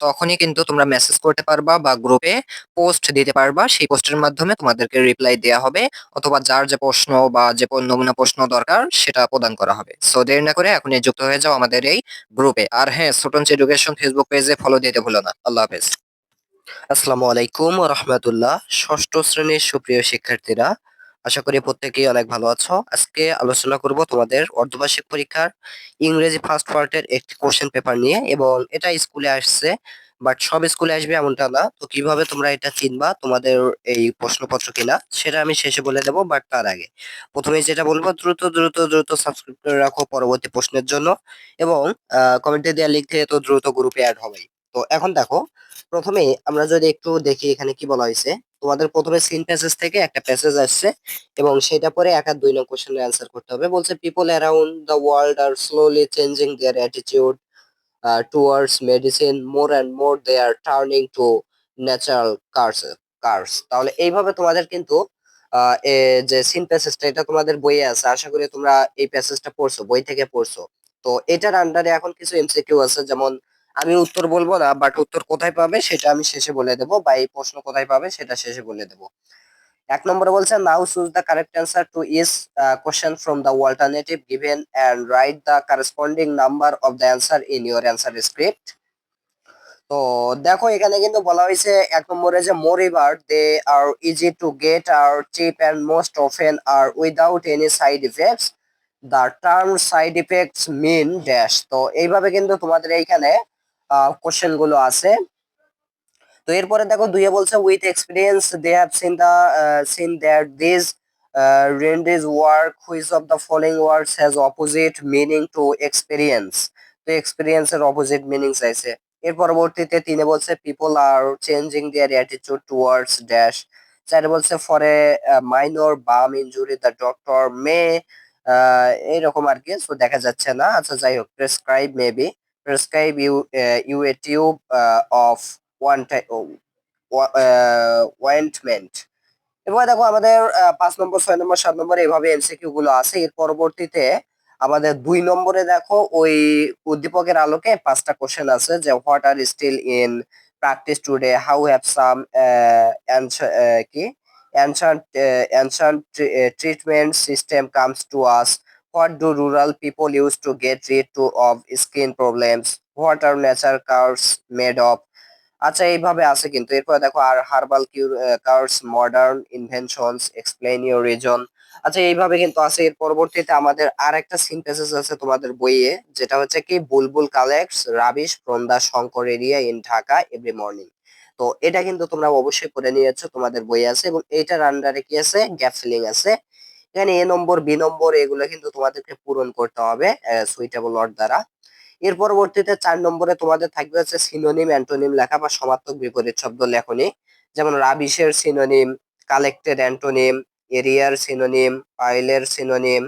তখনই কিন্তু তোমরা মেসেজ করতে পারবা বা গ্রুপে পোস্ট দিতে পারবা। সেই পোস্টের মাধ্যমে তোমাদেরকে রিপ্লাই দেওয়া হবে অথবা যার যে প্রশ্ন বা যে নমুনা প্রশ্ন দরকার সেটা প্রদান করা হবে। সো দেরি না করে এখনই যুক্ত হয়ে যাও আমাদের এই গ্রুপে আর হ্যাঁ স্টুডেন্টস এডুকেশন ফেসবুক পেজে ফলো দিতে ভুলো না। আল্লাহ হাফেজ। আসসালামু আলাইকুম রহমতুল্লাহ। ষষ্ঠ শ্রেণির সুপ্রিয় শিক্ষার্থীরা আশা করি প্রত্যেকেই অনেক ভালো আছো। আজকে আলোচনা করব তোমাদের অর্ধবার্ষিক পরীক্ষার ইংরেজি ফার্স্ট পার্টের একটি কোশ্চেন পেপার নিয়ে এবং এটা স্কুলে আসছে বাট সব স্কুলে আসবে এমনটা না। তো কীভাবে তোমরা এটা চিনবা, তোমাদের এই প্রশ্নপত্র কিনা, সেটা আমি শেষে বলে দেবো বাট তার আগে। প্রথমে যেটা বলব, দ্রুত দ্রুত দ্রুত সাবস্ক্রাইব করে রাখো পরবর্তী প্রশ্নের জন্য এবং কমেন্টে দেওয়া থেকে তো দ্রুত গ্রুপে অ্যাড হবেই। তো এখন দেখো প্রথমে আমরা যদি একটু দেখি এখানে কি বলা হয়েছে। তোমাদের প্রথমে সিন প্যাসেজ থেকে একটা প্যাসেজ আসছে এবং সেটা পরে এক দুই নং কোশ্চেনের অ্যান্সার করতে হবে। বলছে people around the world are slowly changing their attitude towards medicine more and more they are turning to natural cures cures তাহলে এইভাবে তোমাদের কিন্তু যে সিন প্যাসেজটা এটা তোমাদের বইয়ে আছে। আশা করি তোমরা এই প্যাসেজটা পড়ছো, বই থেকে পড়ছো। তো এটার আন্ডারে এখন কিছু এমসিকিউ আছে, যেমন আমি উত্তর বলব না বাট উত্তর কোথায় পাবে সেটা আমি শেষে বলে দেবো বা এই প্রশ্ন কোথায় পাবে সেটা শেষে বলে দেবো। এক নম্বরে বলছে now choose the correct answer to this question from the alternative given and write the corresponding number of the answer in your answer script তো দেখো, এখানে কিন্তু বলা হয়েছে এক নম্বরে যে মোর এবার they are easy to get are cheap and most often are without any side effects the term side effects mean dash তো এইভাবে কিন্তু তোমাদের এইখানে কোশ্চেনগুলো আছে। তো এরপরে দেখো, দুইয়ে বলছে with experience they have seen the seen that this remedies work which of the following words has opposite meaning to experience তো এক্সপিরিয়েন্স এর অপোজিট মিনিং চাইছে। এর পরবর্তীতে তিনে বলছে people are changing their attitude towards dash চারে বলছে for a minor burn injury the doctor may এইরকম আর কি। তো দেখা যাচ্ছে না। আচ্ছা যাই হোক prescribe maybe prescribe you you a tube of one ointment এবার দেখো আমাদের আহ, পাঁচ নম্বর ছয় নম্বর সাত নম্বর এইভাবে এমসিকিউ গুলো আছে। এর পরবর্তীতে আমাদের দুই নম্বরে দেখো ওই উদ্দীপকের আলোকে পাঁচটা কোশ্চেন আছে যে what are still in practice today how have some কি? Uh, uh, treatment system comes to us. What do rural people use to get rid to of skin problems? What are nature cars made of? আচ্ছা এইভাবে আছে কিন্তু। এরপর দেখো, are herbal cure cures modern inventions explain your reason আচ্ছা এইভাবে কিন্তু আছে। এর পরবর্তীতে আমাদের আর একটা সিনথেসিস আছে তোমাদের বইয়ে, যেটা হচ্ছে কি, Bulbul collects rubbish from the Shankar area in Dhaka every morning তো এটা কিন্তু তোমরা অবশ্যই করে নিয়েছো, তোমাদের বই আছে এবং এইটার আন্ডারে কি আছে? গ্যাপ ফিলিং আছে। এখানে এ নম্বর, বি নম্বর, এগুলো কিন্তু তোমাদেরকে পূরণ করতে হবে সুইটেবল ওয়ার্ড দ্বারা। এর পরবর্তীতে চার নম্বরে তোমাদের থাকবে হচ্ছে সিনোনিম অ্যান্টোনিম লেখা বা সমার্থক বিপরীত শব্দ লেখনি। যেমন রাবিশের সিনোনিম কালেক্টেড অ্যান্টোনিম এরিয়ার সিনোনিম পাইলের সিনোনিম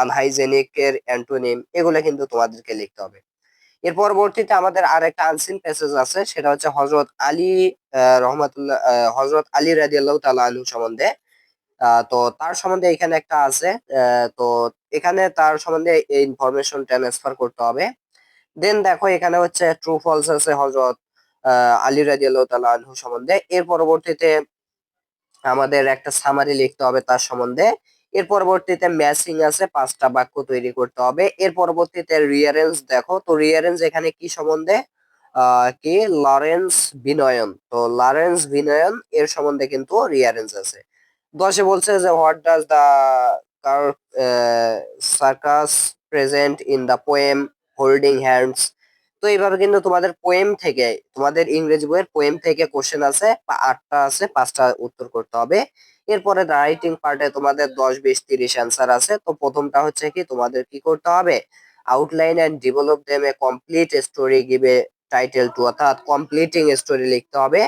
আনহাইজেনিক এর অ্যান্টোনিম এগুলো কিন্তু তোমাদেরকে লিখতে হবে। এর পরবর্তীতে আমাদের আর একটা আনসিন প্যাসেজ আছে, সেটা হচ্ছে হজরত আলী রহমাতুল্লাহ হজরত আলী রাদিয়াল্লাহু তাআলা আনহু সম্বন্ধে। তো তার সম্বন্ধে এখানে একটা আছে তো এখানে তার সম্বন্ধে এই ইনফরমেশন ট্রান্সফার করতে হবে। দেন দেখো এখানে হচ্ছে ট্রু ফলস আছে হজরত আলী রাদিয়াল্লাহু তাআলা আনহু সম্বন্ধে। এর পরবর্তীতে আমাদের একটা সামারি লিখতে হবে তার সম্বন্ধে। এর পরবর্তীতে ম্যাচিং আছে, পাঁচটা বাক্য তৈরি করতে হবে। এর পরবর্তীতে রিয়ারেন্স দেখো, তো রিয়ারেন্স এখানে কি সম্বন্ধে? কি? লরেন্স বিনয়ন তো লরেন্স বিনয়ন এর সম্বন্ধে কিন্তু রিয়ারেন্স আছে। দশে বলছে যে what does the car circus present in the poem holding hands তো এইভাবে কিন্তু তোমাদের পোয়েম থেকে, তোমাদের ইংরেজি বইয়ের পোয়েম থেকে কোশ্চেন আছে আটটা আছে, পাঁচটা উত্তর করতে হবে। এরপরে রাইটিং পার্টে তোমাদের দশ, বিশ, তিরিশ অ্যান্সার আছে। তো প্রথমটা হচ্ছে কি, তোমাদের কি করতে হবে? Outline and develop them a complete story give title to অর্থাৎ কমপ্লিটিং স্টোরি লিখতে হবে।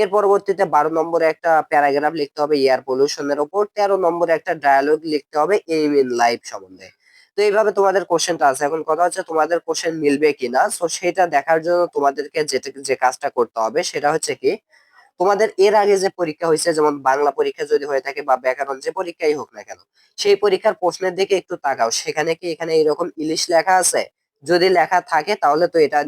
এর পরবর্তীতে বারো নম্বরে একটা প্যারাগ্রাফ লিখতে হবে এয়ার পলিউশনের ওপর, তেরো নম্বরে একটা ডায়ালগ লিখতে হবে এইম ইন লাইফ সম্বন্ধে। তো এইভাবে তোমাদের কোশ্চেনটা আছে। এখন কথা হচ্ছে তোমাদের কোশ্চেন মিলবে কিনা? তো সেটা দেখার জন্য তোমাদেরকে যেটা, যে কাজটা করতে হবে সেটা হচ্ছে কি, তোমাদের এর আগে যে পরীক্ষা হয়েছে, যেমন বাংলা পরীক্ষা যদি হয়ে থাকে বা ব্যাকরণ যে পরীক্ষাই হোক না কেন, সেই পরীক্ষার প্রশ্নের দিকে একটু তাকাও। সেখানে কি এখানে এরকম ইলিশ লেখা আছে? যদি লেখা থাকে তাহলে তো এটা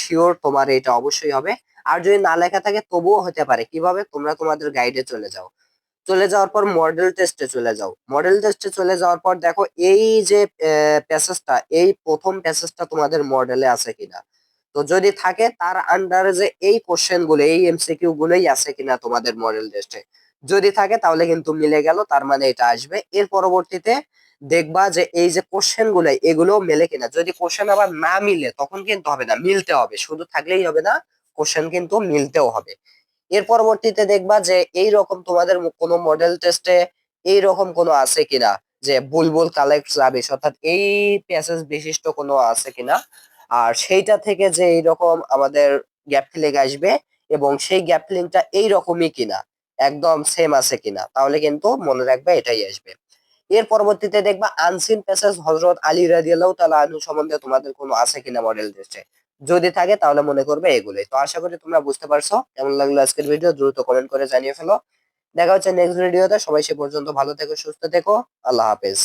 শিওর তোমার এটা অবশ্যই হবে। আর যদি না লেখা থাকে তবুও হতে পারে। কীভাবে? তোমরা তোমাদের গাইডে চলে যাও। চলে যাওয়ার পর মডেল টেস্টে চলে যাও। মডেল টেস্টে চলে যাওয়ার পর দেখো এই যে প্যাসেজটা এই প্রথম প্যাসেজটা তোমাদের মডেলে আছে কিনা। তো যদি থাকে তার আন্ডারে যে এই কোশ্চেনগুলো, এই এমসিকিউ গুলোই আছে কিনা তোমাদের মডেল টেস্টে যদি থাকে তাহলে কিন্তু মিলে গেল, তার মানে এটা আসবে। এর পরবর্তীতে দেখবা যে এই যে কোশ্চেনগুলো এগুলো মেলে কিনা। যদি কোশ্চেন আবার না মিলে, তখন কিন্তু হবে না, মিলতে হবে। শুধু থাকলেই হবে না কোশ্চেন কিন্তু মিলতেও হবে। এর পরবর্তীতে দেখবা যে এই রকম তোমাদের কোনো মডেল টেস্টে এই রকম কোনো আছে কিনা? যে বুলবুল কালেক্ট রাবিশ অর্থাৎ এই প্যাসেজ বিশিষ্ট কোনো আছে কিনা? আর সেইটা থেকে যে এইরকম আমাদের গ্যাপ ফিলিং আসবে এবং সেই গ্যাপ ফিলিংটা এইরকমই কিনা? একদম সেম আছে কিনা? তাহলে কিন্তু মনে রাখবে এটাই আসবে। এর পরবর্তীতে দেখবা আনসিন প্যাসেজ হজরত আলী রাদিয়াল্লাহু তাআলা আনহু সম্বন্ধে তোমাদের কোনো আছে কিনা মডেল টেস্টে যদি থাকে তাহলে মনে করবে এগুলোই। তো আশা করি তোমরা বুঝতে পারছ। কেমন লাগল আজকের ভিডিও দ্রুত কমেন্ট করে জানিয়ে ফেলো। দেখা হচ্ছে নেক্সট ভিডিওতে সবাই সে পর্যন্ত ভালো থেকো, সুস্থ থেকো। আল্লাহ হাফেজ।